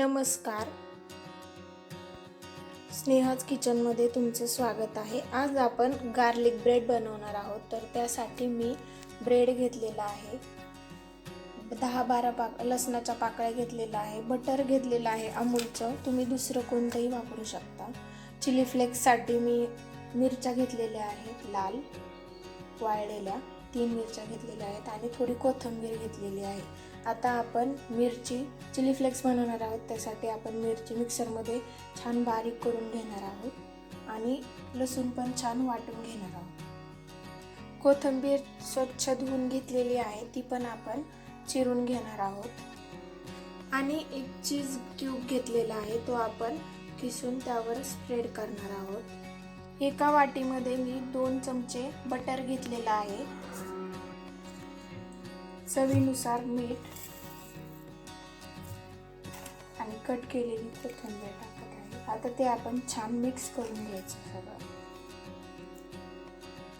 नमस्कार. स्नेहाज किचनमध्ये तुमचं स्वागत आहे. आज आपण गार्लिक ब्रेड बनवणार आहोत. तर त्यासाठी मी ब्रेड घेतलेला आहे. दहा बारा पाक लसणाच्या पाकळ्या घेतलेला आहे. बटर घेतलेलं आहे अमूलचं. तुम्ही दुसरं कोणतंही वापरू शकता. चिली फ्लेक्ससाठी मी मिरच्या घेतलेल्या आहेत लाल वाळलेल्या. तीन मिरच्या घेतलेल्या आहेत आणि थोडी कोथिंबीर घेतलेली आहे. आता आपण मिरची चिली फ्लेक्स बनवणार आहोत. त्यासाठी आपण मिरची मिक्सरमध्ये छान बारीक करून घेणार आहोत आणि लसूण पण छान वाटून घेणार आहोत. कोथिंबीर स्वच्छ धुवून घेतलेली आहे ती पण आपण चिरून घेणार आहोत. आणि एक चीज क्यूब घेतलेला आहे तो आपण किसून त्यावर स्प्रेड करणार आहोत. एका वाटीमध्ये मी दोन चमचे बटर घेतलेला आहे. चवीनुसार मीठ आणि कट केलेली कोथिंबीर टाकत आहे. आता ते आपण छान मिक्स करून घ्यायचं सगळं.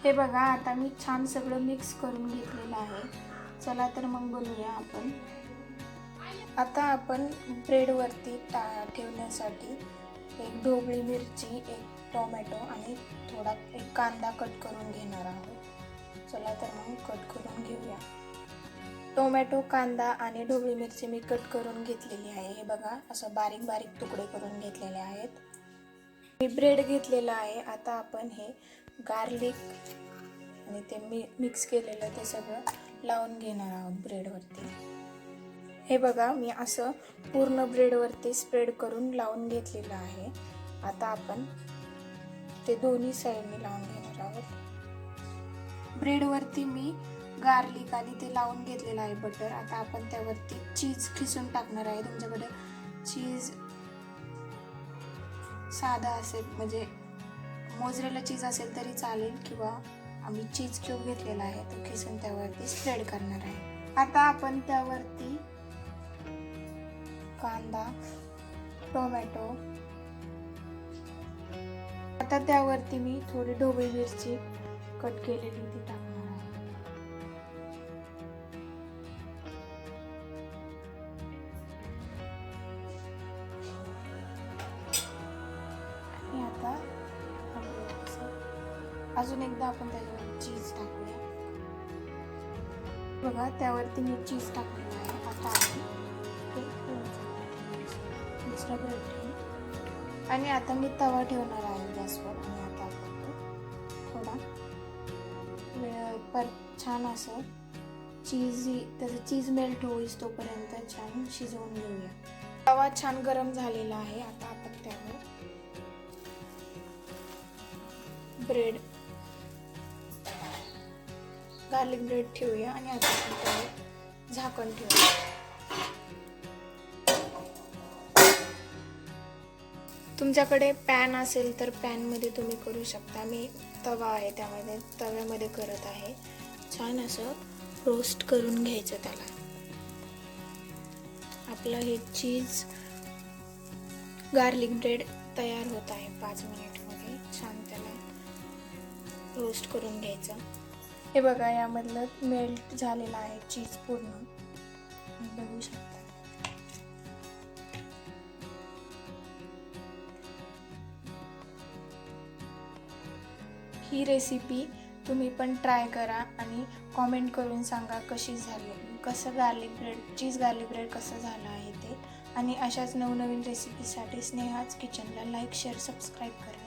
हे बघा आता मी छान सगळं मिक्स करून घेतलेलं आहे. चला तर मग बनवूया आपण. आता आपण ब्रेडवरती टा ठेवण्यासाठी एक ढोबळी मिरची एक टोमॅटो आणि थोडा एक कांदा कट करून घेणार आहोत. चला तर मग कट करून घेऊया. टोमॅटो कांदा आणि ढोबळी मिरची मी कट करून घेतलेली आहे. हे बघा असं बारीक बारीक तुकडे करून घेतलेले आहेत. मी ब्रेड घेतलेला आहे. आता आपण हे गार्लिक आणि ते मी मिक्स केलेलं ते सगळं लावून घेणार आहोत ब्रेडवरती. हे बघा मी असं पूर्ण ब्रेडवरती स्प्रेड करून लावून घेतलेलं आहे. आता आपण ते दोन्ही साईडने लावून घेणार आहोत. ब्रेडवरती मी गार्लिक आणि ते लावून घेतलेलं आहे बटर आता आपण त्यावरती चीज खिसून टाकणार आहे. तुमच्याकडे चीज साधा असेल म्हणजे मोजरेला चीज असेल तरी चालेल किंवा आम्ही चीज क्यूब घेतलेला आहे. तो खिसून त्यावरती स्प्रेड करणार आहे. आता आपण त्यावरती कांदा टोमॅटो आता त्यावरती मी थोडी ढोबळी मिरची कट केलेली. अजून एकदा आपण त्याच्यावर चीज टाकूया. बघा त्यावरती मी चीज टाकलेलं आहे. आता आपण दुसरा ब्रेड आणि आता मी तवा ठेवणार आहे गॅसवर. आणि आता थोडा वेळ पर छान असं चीज त्याचं चीज मेल्ट होईस तोपर्यंत छान शिजवून घेऊया. तवा छान गरम झालेला आहे. आता आपण त्यावर ब्रेड गार्लिक ब्रेड ठेवूया आणि आता आपण त्यावर झाकण ठेवूया. तुमच्याकडे पॅन असेल तर पॅनमध्ये तुम्ही करू शकता. मी तवा आहे त्यामध्ये तव्यामध्ये करत आहे. छान असं रोस्ट करून घ्यायचं त्याला. आपलं हे चीज गार्लिक ब्रेड तयार होत आहे पाच मिनिटमध्ये छान त्याला रोस्ट करून घ्यायचं. हे बघा यामधलं मेल्ट झालेलं आहे चीज पूर्ण. बघू शकता. ही रेसिपी तुम्ही पण ट्राय करा आणि कॉमेंट करून सांगा कशी झाली. कसं garlic bread cheese garlic bread कसं झालं आहे ते. आणि अशाच नवनवीन रेसिपीसाठी स्नेहाच किचनला लाईक शेअर सबस्क्राईब करा.